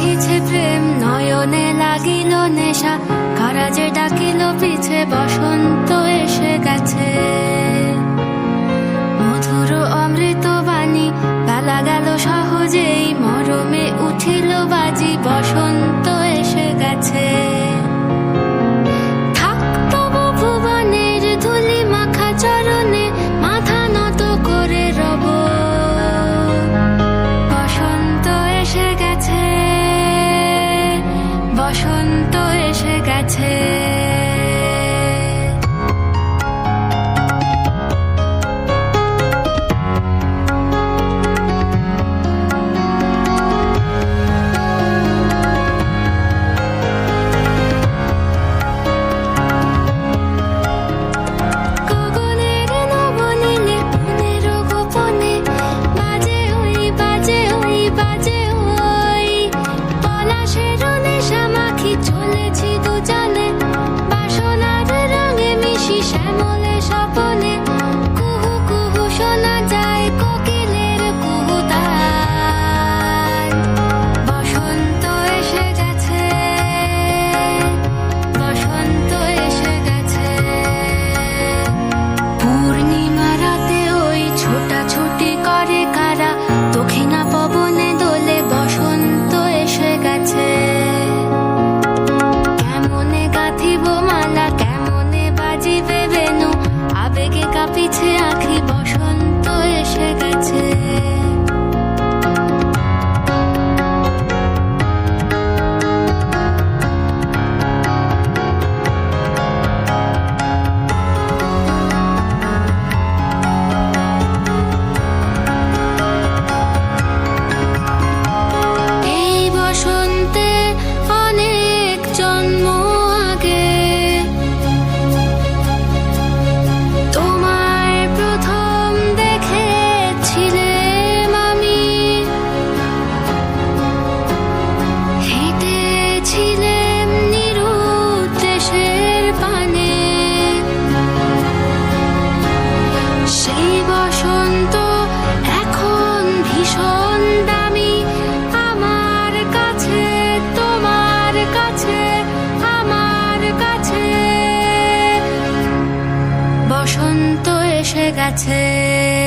বহিছে প্রেম নয়নে লাগিল নেশা কারাজে ডাকিল পিছে বসন্ত বসন্ত এসে গেছে। বসন্ত এসে গেছে।